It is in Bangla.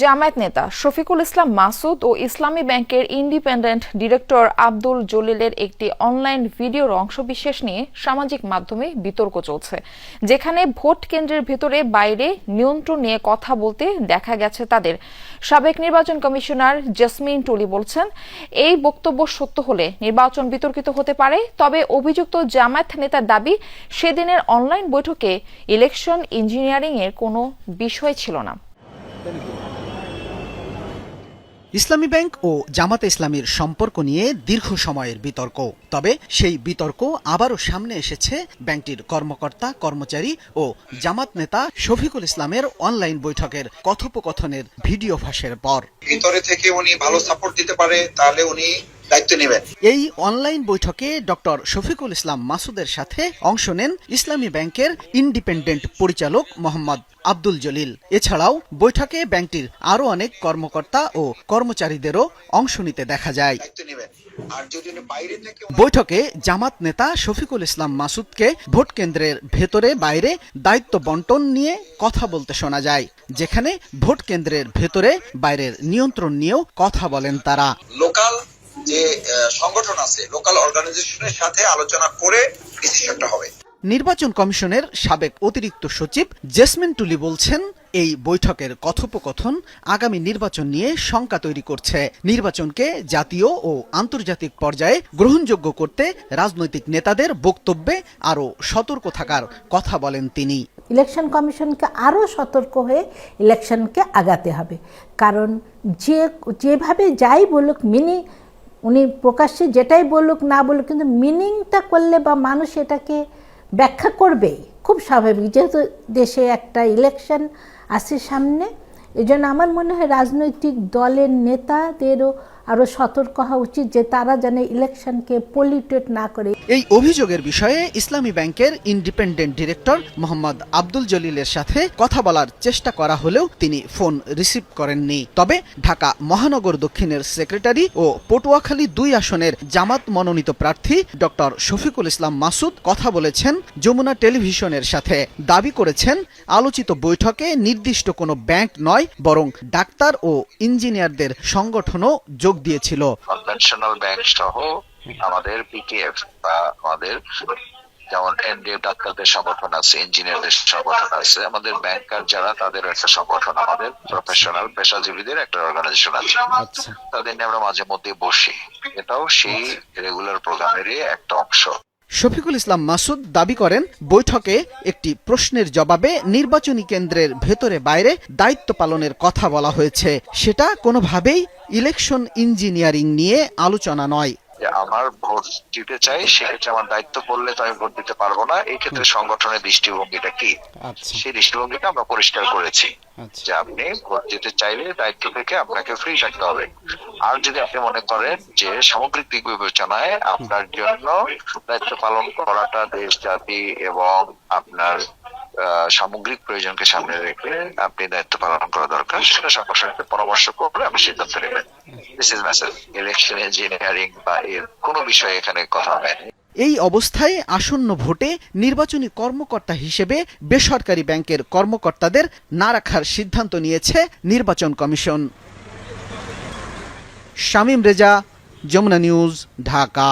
জামায়াত নেতা শফিকুল ইসলাম মাসুদ ও ইসলামী ব্যাংকের ইন্ডিপেন্ডেন্ট ডিরেক্টর আব্দুল জলিলের একটি অনলাইন ভিডিওর অংশবিশেষ নিয়ে সামাজিক মাধ্যমে বিতর্ক চলছে, যেখানে ভোট কেন্দ্রের ভিতরে বাইরে নিয়ন্ত্রণ নিয়ে কথা বলতে দেখা গেছে তাদের। সাবেক নির্বাচন কমিশনার জেসমিন টুলি বলছেন, এই বক্তব্য সত্য হলে নির্বাচন বিতর্কিত হতে পারে, তবে অভিযুক্ত জামায়াত নেতার দাবি সেদিনের অনলাইন বৈঠকে ইলেকশন ইঞ্জিনিয়ারিং এর কোনো বিষয় ছিল না। ইসলামী ব্যাংক ও জামাতে ইসলামীর সম্পর্ক নিয়ে দীর্ঘ সময়ের বিতর্ক। তবে সেই বিতর্ক আবারও সামনে এসেছে ব্যাংকটির কর্মকর্তা, কর্মচারী ও জামাত নেতা শফিকুল ইসলামের অনলাইন বৈঠকের কথোপকথনের ভিডিও ফাঁসের পর। ভিতরে থেকে উনি ভালো সাপোর্ট দিতে পারে, তাহলে উনি দায়িত্ব নেবেন। এই অনলাইন বৈঠকে ডক্টর শফিকুল ইসলাম মাসুদের সাথে অংশ নেন ইসলামী ব্যাংকের ইন্ডিপেন্ডেন্ট পরিচালক মোহাম্মদ আব্দুল জলিল। এছাড়াও বৈঠকে ব্যাংকটির আরও অনেক কর্মকর্তা ও কর্মচারীদেরও অংশ নিতে দেখা যায়। আর বৈঠকে জামাত নেতা শফিকুল ইসলাম মাসুদকে ভোট কেন্দ্রের ভেতরে বাইরে দায়িত্ব বন্টন নিয়ে কথা বলতে শোনা যায় যেখানে ভোট কেন্দ্রের ভেতরে বাইরের নিয়ন্ত্রণ নিয়েও কথা বলেন তারা। লোকাল যে সংগঠন আছে লোকাল অর্গানাইজেশনের সাথে আলোচনা করে ডিসিশনটা হবে। নির্বাচন কমিশনের সাবেক অতিরিক্ত সচিব জেসমিন টুলি বলছেন এই বৈঠকের কথোপকথন আগামী নির্বাচন নিয়ে শঙ্কা তৈরি করছে। নির্বাচনকে জাতীয় ও আন্তর্জাতিক পর্যায়ে গ্রহণযোগ্য করতে রাজনৈতিক নেতাদের বক্তব্যে আরও সতর্ক থাকার কথা বলেন তিনি। ইলেকশন কমিশনকে আরও সতর্ক হয়ে ইলেকশনকে আগাতে হবে। কারণ যে যেভাবে যাই বলুক মিনি উনি প্রকাশ্যে যেটাই বলুক, না বলুক, কিন্তু মিনিংটা করলে বা মানুষ এটাকে ব্যাখ্যা করবেই খুব স্বাভাবিক। যেহেতু দেশে একটা ইলেকশন আসে সামনে এই জন্য আমার মনে হয় রাজনৈতিক দলের নেতাদেরও আরও সতর্ক হওয়া উচিত যে তারা যেন ইলেকশনকে পলিউটেড না করে। এই অভিযোগের বিষয়ে ইসলামী ব্যাংকের ইন্ডিপেন্ডেন্ট ডিরেক্টর মোহাম্মদ আব্দুল জলিলের সাথে কথা বলার চেষ্টা করা হলেও তিনি ফোন রিসিভ করেননি। তবে ঢাকা মহানগর দক্ষিণের সেক্রেটারি ও পটুয়াখালী দুই আসনের জামাত মনোনীত প্রার্থী ডক্টর শফিকুল ইসলাম মাসুদ কথা বলেছেন, যমুনা টেলিভিশনের সাথে দাবি করেছেন, আলোচিত বৈঠকে নির্দিষ্ট কোনো ব্যাংক নয়, বরং ডাক্তার ও ইঞ্জিনিয়ারদের সংগঠনও যোগ দিয়েছিল। কনভেনশনাল ব্যাংক সহ আমাদের পিকেএফ বা আমাদের যেমন এনডিএফ ডাক্তারদের সংগঠন আছে ইঞ্জিনিয়ারদের সংগঠন আছে আমাদের ব্যাংকার যারা তাদের একটা সংগঠন আমাদের প্রফেশনাল পেশাজীবীদের একটা অর্গানাইজেশন আছে। তাদের নিয়ে আমরা মাঝে মধ্যে বসি। এটাও সেই রেগুলার প্রোগ্রামেরই একটা অংশ। শফিকুল ইসলাম মাসুদ দাবি করেন বৈঠকে একটি প্রশ্নের জবাবে নির্বাচনী কেন্দ্রের ভেতরে বাইরে দায়িত্ব পালনের কথা বলা হয়েছে। সেটা কোনোভাবেই ইলেকশন ইঞ্জিনিয়ারিং নিয়ে আলোচনা নয়। আমার ভোট দিতে চাই সেক্ষেত্রে আমার দায়িত্ব পড়লে তো আমি ভোট দিতে পারব না। এই ক্ষেত্রে সংগঠনের দৃষ্টিভঙ্গিটা কি? সেই দৃষ্টিভঙ্গিটা আমরা পরিষ্কার করেছি। যে আপনি ভোট দিতে চাইলে দায়িত্ব থেকে আপনাকে ফ্রি থাকতে হবে। আর যদি আপনি মনে করেন যে সামগ্রিক দিক বিবেচনায় আপনার জন্য দায়িত্ব পালন করাটা দেশ জাতি এবং আপনার সামগ্রিক প্রয়োজনকে সামনে রেখে আপনি দায়িত্ব পালন করা দরকার সেটা সংগঠনের সাথে পরামর্শ করে আপনি সিদ্ধান্ত নেবেন this is message election engineering বা এর কোনো বিষয়ে এখানে কথা হয়নি। এই অবস্থায় আসন্ন ভোটে নির্বাচনী কর্মকর্তা হিসেবে বেসরকারি ব্যাংকের কর্মকর্তাদের না রাখার সিদ্ধান্ত নিয়েছে নির্বাচন কমিশন। শামীম রেজা যমুনা নিউজ ঢাকা।